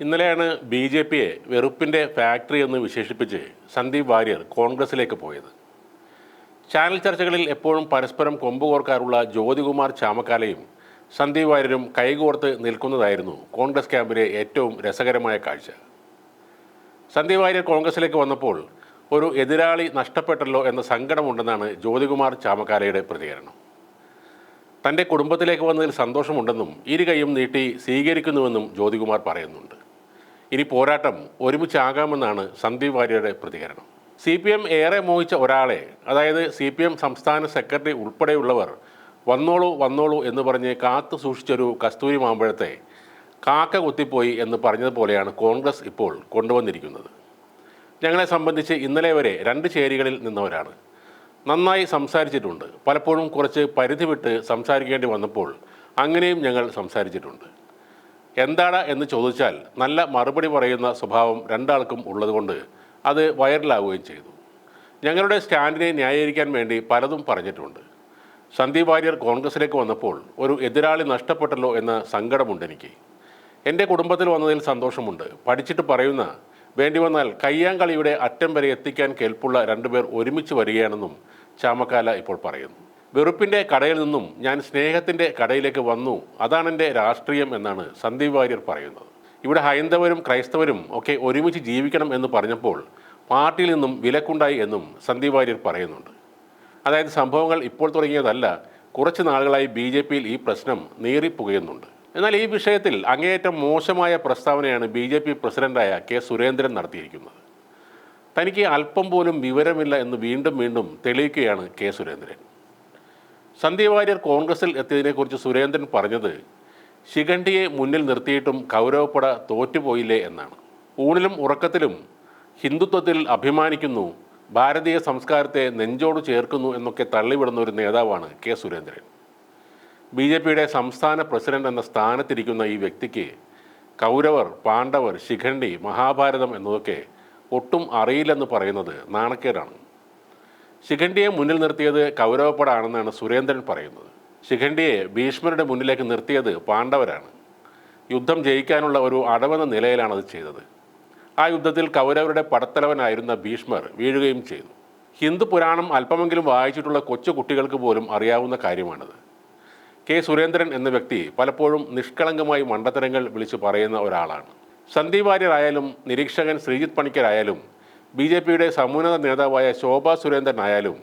ഇന്നലെയാണ് B J പിയെ വെറുപ്പിന്റെ factory എന്ന് വിശേഷിപ്പിച്ച് സന്ദീപ് വാര്യർ കോൺഗ്രസിലേക്ക് പോയത്. ചാനൽ ചർച്ചകളിൽ എപ്പോഴും പരസ്പരം കൊമ്പുകോർക്കാറുള്ള ജ്യോതികുമാർ ചാമക്കാലയും സന്ദീപ് വാര്യരും കൈകോർത്ത് നിൽക്കുന്നതായിരുന്നു കോൺഗ്രസ് ക്യാമ്പിലെ ഏറ്റവും രസകരമായ കാഴ്ച. സന്ദീപ് വാര്യർ കോൺഗ്രസിലേക്ക് വന്നപ്പോൾ ഒരു എതിരാളി നഷ്ടപ്പെട്ടല്ലോ എന്ന സങ്കടമുണ്ടെന്നാണ് ജ്യോതികുമാർ ചാമക്കാലയുടെ പ്രതികരണം. തന്റെ കുടുംബത്തിലേക്ക് വന്നതിൽ സന്തോഷമുണ്ടെന്നും ഇരു കൈയും നീട്ടി സ്വീകരിക്കുന്നുവെന്നും ജ്യോതികുമാർ പറയുന്നുണ്ട്. ഇനി പോരാട്ടം ഒരുമിച്ചാകാമെന്നാണ് സന്ദീപ് വാര്യരുടെ പ്രതികരണം. സി പി എം ഏറെ മോഹിച്ച ഒരാളെ അതായത് സി പി എം സംസ്ഥാന സെക്രട്ടറി ഉൾപ്പെടെയുള്ളവർ വന്നോളൂ വന്നോളൂ എന്ന് പറഞ്ഞ് കാത്തു സൂക്ഷിച്ചൊരു കസ്തൂരി മാമ്പഴത്തെ കാക്ക കുത്തിപ്പോയി എന്ന് പറഞ്ഞതുപോലെയാണ് കോൺഗ്രസ് ഇപ്പോൾ കൊണ്ടുവന്നിരിക്കുന്നത്. ഞങ്ങളെ സംബന്ധിച്ച് ഇന്നലെ വരെ രണ്ട് ചേരികളിൽ നിന്നവരാണ്. നന്നായി സംസാരിച്ചിട്ടുണ്ട്. പലപ്പോഴും കുറച്ച് പരിധി വിട്ട് സംസാരിക്കേണ്ടി വന്നപ്പോൾ അങ്ങനെയും ഞങ്ങൾ സംസാരിച്ചിട്ടുണ്ട്. എന്താണ് എന്ന് ചോദിച്ചാൽ നല്ല മറുപടി പറയുന്ന സ്വഭാവം രണ്ടാൾക്കും ഉള്ളതുകൊണ്ട് അത് വൈറലാവുകയും ചെയ്തു. ഞങ്ങളുടെ സ്റ്റാൻഡിനെ ന്യായീകരിക്കാൻ വേണ്ടി പലതും പറഞ്ഞിട്ടുണ്ട്. സന്ദീപ് വാര്യർ കോൺഗ്രസിലേക്ക് വന്നപ്പോൾ ഒരു എതിരാളി നഷ്ടപ്പെട്ടല്ലോ എന്ന സങ്കടമുണ്ട് എനിക്ക്. എന്റെ കുടുംബത്തിൽ വന്നതിൽ സന്തോഷമുണ്ട്. പഠിച്ചിട്ട് പറയുന്ന വേണ്ടി വന്നാൽ കയ്യാങ്കളിയുടെ അറ്റം വരെ എത്തിക്കാൻ കേൾപ്പുള്ള രണ്ടുപേർ ഒരുമിച്ച് വരികയാണെന്നും ചാമക്കാല ഇപ്പോൾ പറയുന്നു. വെറുപ്പിന്റെ കടയിൽ നിന്നും ഞാൻ സ്നേഹത്തിന്റെ കടയിലേക്ക് വന്നു. അതാണ് എന്റെ രാഷ്ട്രീയം എന്നാണ് സന്ദീപ് വാര്യർ പറയുന്നത്. ഇവിടെ ഹൈന്ദവരും ക്രൈസ്തവരും ഒക്കെ ഒരുമിച്ച് ജീവിക്കണം എന്ന് പറഞ്ഞപ്പോൾ പാർട്ടിയിൽ നിന്നും വിലക്കുണ്ടായി എന്നും സന്ദീപ് വാര്യർ പറയുന്നുണ്ട്. അതായത് സംഭവങ്ങൾ ഇപ്പോൾ തുടങ്ങിയതല്ല കുറച്ച് നാളുകളായി ബി ജെ പിയിൽ ഈ പ്രശ്നം നീറിപ്പുകയുന്നുണ്ട്. എന്നാൽ ഈ വിഷയത്തിൽ അങ്ങേയറ്റം മോശമായ പ്രസ്താവനയാണ് ബി ജെ പി പ്രസിഡന്റായ കെ സുരേന്ദ്രൻ നടത്തിയിരിക്കുന്നത്. തനിക്ക് അല്പം പോലും വിവരമില്ല എന്ന് വീണ്ടും വീണ്ടും തെളിയിക്കുകയാണ് കെ സുരേന്ദ്രൻ. സന്ദീപ് വാര്യർ കോൺഗ്രസിൽ എത്തിയതിനെക്കുറിച്ച് സുരേന്ദ്രൻ പറഞ്ഞത് ശിഖണ്ഡിയെ മുന്നിൽ നിർത്തിയിട്ടും കൗരവപ്പട തോറ്റുപോയില്ലേ എന്നാണ്. ഊണിലും ഉറക്കത്തിലും ഹിന്ദുത്വത്തിൽ അഭിമാനിക്കുന്നു ഭാരതീയ സംസ്കാരത്തെ നെഞ്ചോട് ചേർക്കുന്നു എന്നൊക്കെ തള്ളിവിടുന്ന ഒരു നേതാവാണ് കെ സുരേന്ദ്രൻ. ബി ജെ പിയുടെ സംസ്ഥാന പ്രസിഡന്റ് എന്ന സ്ഥാനത്തിരിക്കുന്ന ഈ വ്യക്തിക്ക് കൗരവർ പാണ്ഡവർ ശിഖണ്ഡി മഹാഭാരതം എന്നതൊക്കെ ഒട്ടും അറിയില്ലെന്ന് പറയുന്നത് നാണക്കേടാണ്. ശിഖണ്ഡിയെ മുന്നിൽ നിർത്തിയത് കൗരവപ്പടാണെന്നാണ് സുരേന്ദ്രൻ പറയുന്നത്. ശിഖണ്ഡിയെ ഭീഷ്മരുടെ മുന്നിലേക്ക് നിർത്തിയത് പാണ്ഡവരാണ്. യുദ്ധം ജയിക്കാനുള്ള ഒരു അടവെന്ന നിലയിലാണ് അത് ചെയ്തത്. ആ യുദ്ധത്തിൽ കൗരവരുടെ പടത്തലവനായിരുന്ന ഭീഷ്മർ വീഴുകയും ചെയ്തു. ഹിന്ദു പുരാണം അല്പമെങ്കിലും വായിച്ചിട്ടുള്ള കൊച്ചു കുട്ടികൾക്ക് പോലും അറിയാവുന്ന കാര്യമാണിത്. കെ സുരേന്ദ്രൻ എന്ന വ്യക്തി പലപ്പോഴും നിഷ്കളങ്കമായി മണ്ടത്തരങ്ങൾ വിളിച്ചു പറയുന്ന ഒരാളാണ്. സന്ദീപ് വാര്യരായാലും നിരീക്ഷകൻ ശ്രീജിത്ത് പണിക്കരായാലും ബി ജെ പിയുടെ സമുന്നത നേതാവായ ശോഭ സുരേന്ദ്രൻ ആയാലും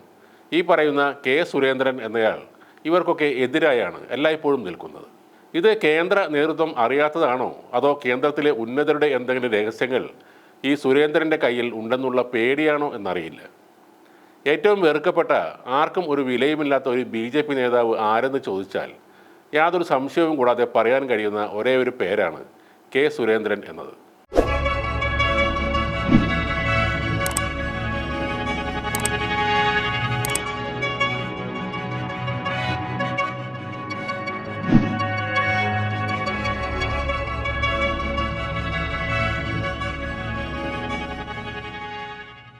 ഈ പറയുന്ന കെ സുരേന്ദ്രൻ എന്നയാൾ ഇവർക്കൊക്കെ എതിരായാണ് എല്ലായ്പ്പോഴും നിൽക്കുന്നത്. ഇത് കേന്ദ്ര നേതൃത്വം അറിയാത്തതാണോ? അതോ കേന്ദ്രത്തിലെ ഉന്നതരുടെ എന്തെങ്കിലും രഹസ്യങ്ങൾ ഈ സുരേന്ദ്രന്റെ കയ്യിൽ ഉണ്ടെന്നുള്ള പേടിയാണോ എന്നറിയില്ല. ഏറ്റവും വെറുക്കപ്പെട്ട ആർക്കും ഒരു വിലയുമില്ലാത്ത ഒരു ബി ജെ പി നേതാവ് ആരെന്ന് ചോദിച്ചാൽ യാതൊരു സംശയവും കൂടാതെ പറയാൻ കഴിയുന്ന ഒരേ ഒരു പേരാണ് കെ സുരേന്ദ്രൻ എന്നത്.